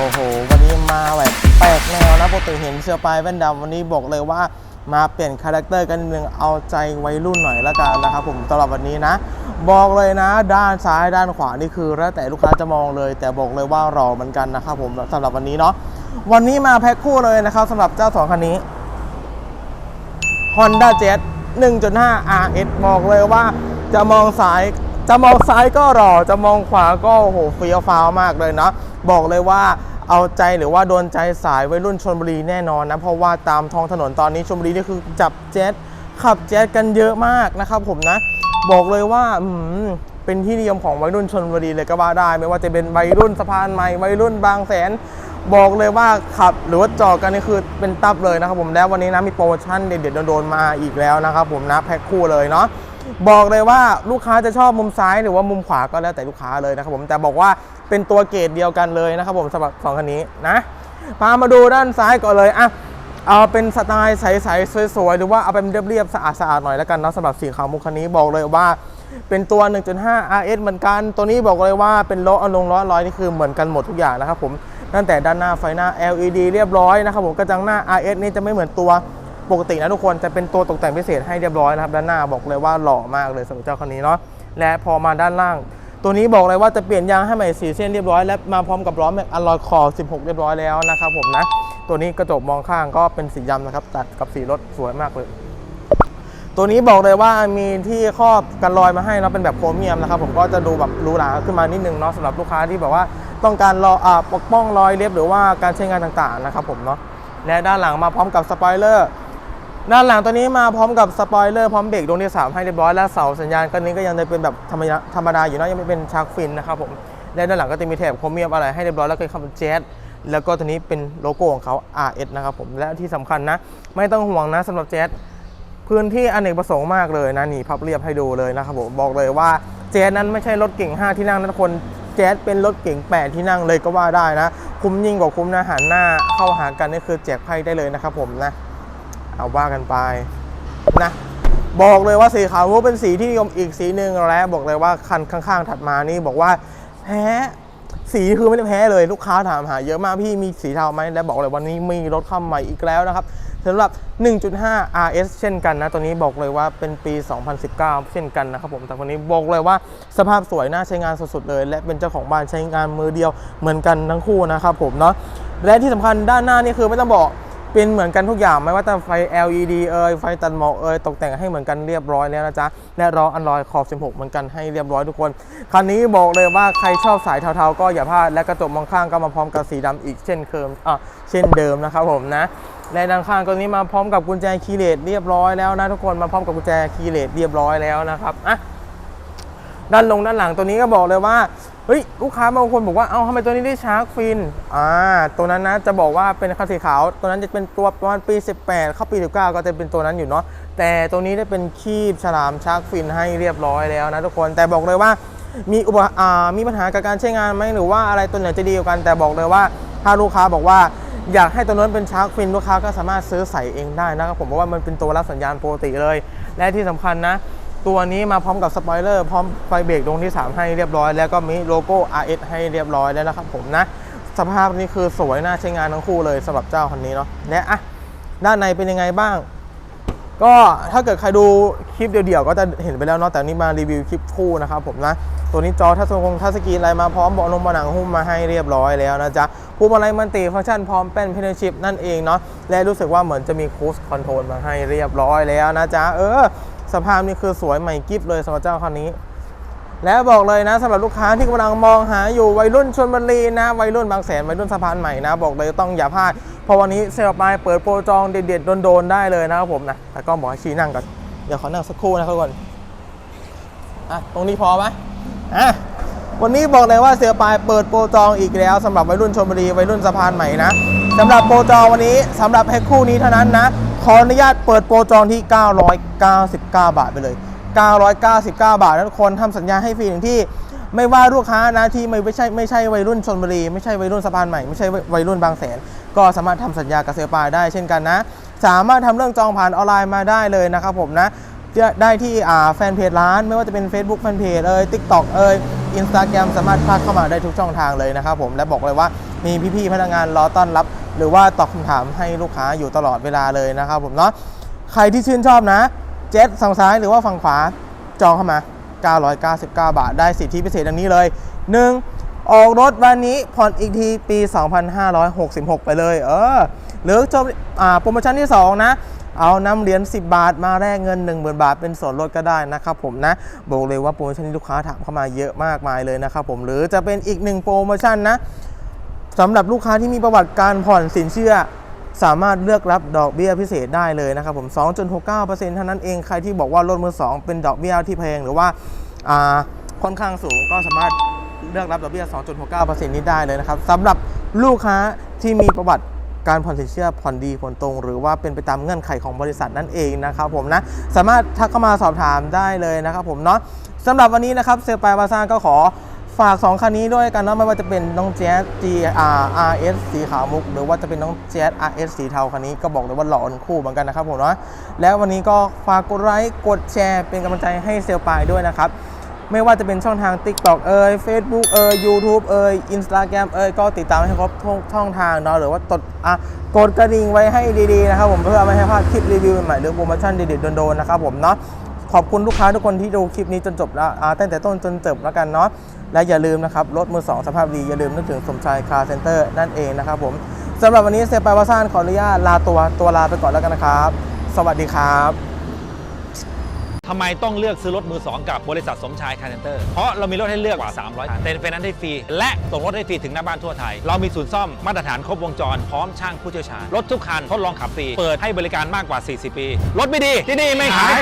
อ้โห วันนี้มาแบบแปลกแนวนะปกติเห็นเสื้อปลายแว่นดำวันนี้บอกเลยว่ามาเปลี่ยนคาแรคเตอร์กันนิดนึงเอาใจวัยรุ่นหน่อยละกันนะครับผมสำหรับวันนี้นะ บอกเลยนะ ด้านซ้ายด้านขวานี่คือแล้วแต่ลูกค้าจะมองเลย แต่บอกเลยว่ารอเหมือนกันนะครับผมสำหรับวันนี้เนาะวันนี้มาแพ็คคู่เลยนะครับสำหรับเจ้าสองคันนี้ Honda Jazz 1.5 RS บอกเลยว่าจะมองซ้ายจะมองซ้ายก็หล่อจะมองขวาก็โอ้โหเฟี้ยวฟ้าวมากเลยเนาะบอกเลยว่า เอาใจหรือว่าโดนใจสายวัยรุ่นชนบุรีแน่นอนนะ เพราะว่าตามท้องถนนตอนนี้ชนบุรีนี่คือจับแจ๊สขับแจ๊สกันเยอะมากนะครับผมนะ บอกเลยว่าอืเป็นที่นิยมของวัยรุ่นชนบุรีเลยก็ว่าได้ ไม่ว่าจะเป็นวัยรุ่นสะพานใหม่วัยรุ่นบางแสน บอกเลยว่าขับหรือว่าจอดกันนี่คือเป็นตับเลยนะครับผมแล้ววันนี้นะมีโปรโมชั่นเด็ดๆโดนๆมาอีกแล้วนะครับผมนะแพ็คคู่เลยเนาะ บอกเลยว่าลูกค้าจะชอบมุมซ้ายหรือว่ามุมขวาก็แล้วแต่ลูกค้าเลยนะครับผมแต่บอกว่าเป็นตัวเกรดเดียวกันเลยนะครับผมสำหรับสองคันนี้นะพามาดูด้านซ้ายก่อนเลยอะเอาเป็นสไตล์ใสๆสวยๆหรือว่าเอาเป็นเรียบๆสะอาดๆหน่อยแล้วกันเนาะสำหรับสีขาวมุกคันนี้บอกเลยว่าเป็นตัว 1.5 RS เหมือนกัน ตัวนี้บอกเลยว่าเป็นล้ออลงล้อลอยนี่คือเหมือนกันหมดทุกอย่างนะครับผมตั้งแต่ด้านหน้าไฟหน้า LED เรียบร้อยนะครับผมกระจังหน้า RS นี่จะไม่เหมือนตัว ปกตินะทุกคนจะเป็นตัวตกแต่งพิเศษให้เรียบร้อยนะครับด้านหน้าบอกเลยว่าหล่อมากเลยสำหรับเจ้าคันนี้เนาะและพอมาด้านล่าง ตัวนี้บอกเลยว่าจะเปลี่ยนยางให้ใหม่สีเส้นเรียบร้อยและมาพร้อมกับล้อแม็กอลลอยคอ 16 เรียบร้อยแล้วนะครับผมนะตัวนี้กระจกมองข้างก็เป็นสีดำนะครับตัดกับสีรถสวยมากเลย ตัวนี้บอกเลยว่ามีที่ครอบกันรอยมาให้เนาะเป็นแบบโครเมียมนะครับผมก็จะดูแบบรูหราขึ้นมานิดนึงเนาะสำหรับลูกค้าที่แบบว่าต้องการรออปกป้องรอยเล็บหรือว่าการใช้งานต่างๆนะครับผมเนาะและด้านหลังมาพร้อมกับสปอยเลอร์ ด้านหลังตัวนี้มาพร้อมกับสปอยเลอร์พร้อมเบรกดวงที่สามให้เรียบร้อยและเสาสัญญาณกันนี้ก็ยังได้เป็นแบบธรรมดาธรรมดาอยู่นะยังไม่เป็นชาร์กฟินนะครับผมและด้านหลังก็จะมีแถบโครเมียมอะไรให้เรียบร้อยแล้วก็คำแจ๊สแล้วก็ตัวนี้เป็นโลโก้ของเขา RS นะครับผมและที่สำคัญนะ ไม่ต้องห่วงนะสำหรับแจ๊สพื้นที่อเนกประสงค์มากเลยนะนี่พับเรียบให้ดูเลยนะครับผมบอกเลยว่าแจ๊สนั้นไม่ใช่รถเก่ง 5 ที่นั่งนะทุกคนแจ๊สเป็นรถเก่ง 8 ที่นั่งเลยก็ว่าได้นะ คุ้มยิ่งกว่าคุ้มนะหันหน้าเข้าหากันนี่คือแจกไพ่ได้เลยนะครับผมนะ เอาว่ากันไปนะบอกเลยว่าสีขาวเป็นสีที่นิยมอีกสีหนึ่งและบอกเลยว่าคันข้างๆ ถัดมานี่บอกว่าแพ้สีคือไม่ได้แพ้เลยลูกค้าถามหาเยอะมากพี่มีสีเทาไหมและบอกเลยวันนี้มีรถเข้าใหม่อีกแล้วนะครับสำหรับ 1.5 RS เช่นกันนะ ตัวนี้บอกเลยว่าเป็นปี 2019 เช่นกันนะครับผม แต่วันนี้บอกเลยว่าสภาพสวยน่าใช้งานสุดๆเลย และเป็นเจ้าของบ้านใช้งานมือเดียวเหมือนกันทั้งคู่นะครับผมเนาะ และที่สำคัญด้านหน้านี่คือไม่ต้องบอก เป็นเหมือนกันทุกอย่างไม่ว่าจะไฟ LED เอ่ยไฟตัดหมอกเอ่ยตกแต่งให้เหมือนกันเรียบร้อยแล้วนะจ๊ะและล้ออันลอยขอบ 16 เหมือนกันให้เรียบร้อยทุกคน คันนี้บอกเลยว่าใครชอบสายเทาๆ ก็อย่าพลาดและกระจกมองข้างก็มาพร้อมกับสีดำอีกเช่นเคยอะเช่นเดิมนะครับผมนะและด้านข้างตัวนี้มาพร้อมกับกุญแจคีย์เลสเรียบร้อยแล้วนะทุกคนมาพร้อมกับกุญแจคีย์เลสเรียบร้อยแล้วนะครับอะ ด้านลงด้านหลังตัวนี้ก็บอกเลยว่าเฮ้ยลูกค้าบางคนบอกว่าเอ้าทำไมตัวนี้ได้ชาร์กฟินอ่าตัวนั้นนะจะบอกว่าเป็นคันสีขาวตัวนั้นจะเป็นตัวประมาณปี 18 เข้าปี 19 ก็จะเป็นตัวนั้นอยู่เนาะแต่ตัวนี้ได้เป็นคีบฉลามชาร์กฟินให้เรียบร้อยแล้วนะทุกคนแต่บอกเลยว่ามีอุปอ่ามีปัญหากับการใช้งานไหมหรือว่าอะไรตัวไหนจะดีกว่ากันแต่บอกเลยว่าถ้าลูกค้าบอกว่าอยากให้ตัวนั้นเป็นชาร์กฟินลูกค้าก็สามารถซื้อใส่เองได้นะครับผมเพราะว่ามันเป็นตัวรับสัญญาณปกติเลย และที่สำคัญนะ ตัวนี้มาพร้อมกับสปอยเลอร์พร้อมไฟเบรกดวงที่ 3 ให้เรียบร้อย แล้วก็มีโลโก้ RS ให้เรียบร้อยแล้วนะครับผมนะ สภาพนี้คือสวยน่าใช้งานทั้งคู่เลยสำหรับเจ้าคันนี้เนาะและอะด้านในเป็นยังไงบ้าง ก็ถ้าเกิดใครดูคลิปเดี่ยวๆก็จะเห็นไปแล้วเนาะแต่นี่มารีวิวคลิปคู่นะครับผมนะตัวนี้จอทัศนคงทัศกรีนอะไรมาพร้อมเบาะนมเบาะหนังหุ้มมาให้เรียบร้อยแล้วนะจ๊ะพวงมาลัยมันติฟังก์ชันพร้อมเป็นเพนชิพนั่นเองเนาะและรู้สึกว่าเหมือนจะมีคูสคอนโทรลมาให้เรียบร้อยแล้วนะจ๊ะเออ สภาพนี่คือสวยใหม่กิฟเลยสำหรับเจ้าคันนี้ แล้วบอกเลยนะสำหรับลูกค้าที่กำลังมองหาอยู่วัยรุ่นชนบุรีนะ วัยรุ่นบางแสนวัยรุ่นสะพานใหม่นะ บอกเลยต้องอย่าพลาด เพราะวันนี้เซลล์ปลายเปิดโปรจองเด็ดๆโดนๆได้เลยนะครับผมนะแต่ก็บอกให้ชี้นั่งก่อนเดี๋ยวขอนั่งสักครู่นะครับทุกคนอะตรงนี้พอไหมอะวันนี้บอกเลยว่าเซลล์ปลายเปิดโปรจองอีกแล้วสำหรับวัยรุ่นชนบุรีวัยรุ่นสะพานใหม่นะสำหรับโปรจองวันนี้สำหรับแพ็คคู่นี้เท่านั้นนะ ออนุญาตเปิดโปรจองที่ 999 บาทไปเลย 999 บาทนะทุกคนทำสัญญาให้ฟรีถึงที่ไม่ว่าลูกค้านะที่ไม่ไม่ใช่ไม่ใช่วัยรุ่นชนบุรี ไม่ใช่วัยรุ่นสะพานใหม่ไม่ใช่วัยรุ่นบางแสน ก็สามารถทำสัญญากับเซลปายได้เช่นกันนะ สามารถทำเรื่องจองผ่านออนไลน์มาได้เลยนะครับผมนะจะได้ที่แฟนเพจร้าน ไม่ว่าจะเป็น Facebook แฟนเพจเอ่ย TikTok เอ่ย Instagram สามารถพาดเข้ามาได้ทุกช่องทางเลยนะครับผมและบอกเลยว่ามีพี่ๆพนักงานรอต้อนรับ หรือว่าตอบคำถามให้ลูกค้าอยู่ตลอดเวลาเลยนะครับผมเนาะใครที่ชื่นชอบนะเจ็ตฝั่งซ้ายหรือว่าฝั่งขวาจองเข้ามา 999 บาท ได้สิทธิพิเศษดังนี้เลย 1. ออกรถวันนี้ผ่อนอีกทีปี 2566 ไปเลย เออ หรือจบอ่าโปรโมชั่นที่ 2 นะ เอานำเหรียญ10 บาทมาแลกเงิน 10,000 บาทเป็นส่วนลดก็ได้นะครับผมนะ บอกเลยว่าโปรโมชั่นนี้ลูกค้าถามเข้ามาเยอะมากมายเลยนะครับผมหรือจะเป็นอีกหนึ่งโปรโมชั่นนะ สำหรับลูกค้าที่มีประวัติการผ่อนสินเชื่อ สามารถเลือกรับดอกเบี้ยพิเศษได้เลยนะครับผม 2.69%เท่านั้นเองใครที่บอกว่ารถมือ2เป็นดอกเบี้ยที่แพงหรือว่าอ่าค่อนข้างสูงก็สามารถเลือกรับดอกเบี้ย 2.69%นี้ได้เลยนะครับสำหรับลูกค้าที่มีประวัติการผ่อนสินเชื่อผ่อนดีผ่อนตรง หรือว่าเป็นไปตามเงื่อนไขของบริษัทนั่นเองนะครับผมนะสามารถทักเข้ามาสอบถามได้เลยนะครับผมเนาะสำหรับวันนี้นะครับเซลปายบาซ่าก็ขอ ฝาก 2 คันนี้ด้วยกันนะไม่ว่าจะเป็นน้องแจ๊ส GR RS สีขาวมุก หรือว่าจะเป็นน้องแจ๊ส RS สีเทาคันนี้ก็บอกเลยว่าหล่อทั้งคู่เหมือนกันนะครับผมเนาะแล้ววันนี้ก็ฝากกดไลค์กดแชร์เป็นกำลังใจให้เซลลปายด้วยนะครับไม่ว่าจะเป็นช่องทาง TikTok เอ่ย Facebook เอ่ย YouTube เอ่ย Instagram เอ่ยก็ติดตามให้ครบทุกช่องทางเนาะหรือว่ากดอะกดกระดิ่งไว้ให้ดีๆนะครับผมเพื่อไม่ให้พลาดคลิปรีวิวใหม่ๆหรือโปรโมชั่นเด็ดๆโดนๆนะครับผมเนาะ ขอบคุณลูกค้าทุกคนที่ดูคลิปนี้จนจบแล้วอ่าตั้งแต่ต้นจนจบแล้วกันเนาะและอย่าลืมนะครับรถมือสองสภาพดีอย่าลืมนึกถึงสมชายคาร์เซ็นเตอร์นั่นเองนะครับผมสำหรับวันนี้เซปายวาซานขออนุญาตลาตัวตัวลาไปก่อนแล้วกันนะครับ สวัสดีครับทำไมต้องเลือกซื้อรถมือ 2 กับบริษัทสมชายคาร์เซนเตอร์ เพราะเรามีรถให้เลือกกว่า 300คันเต็นไฟแนนซ์ให้ฟรี และส่งรถให้ฟรีถึงหน้าบ้านทั่วไทย เรามีศูนย์ซ่อมมาตรฐานครบวงจร พร้อมช่างผู้เชี่ยวชาญ รถทุกคันทดลองขับฟรี เปิดให้บริการมากกว่า 40 ปี รถไม่ดี ที่นี่ไม่ขาย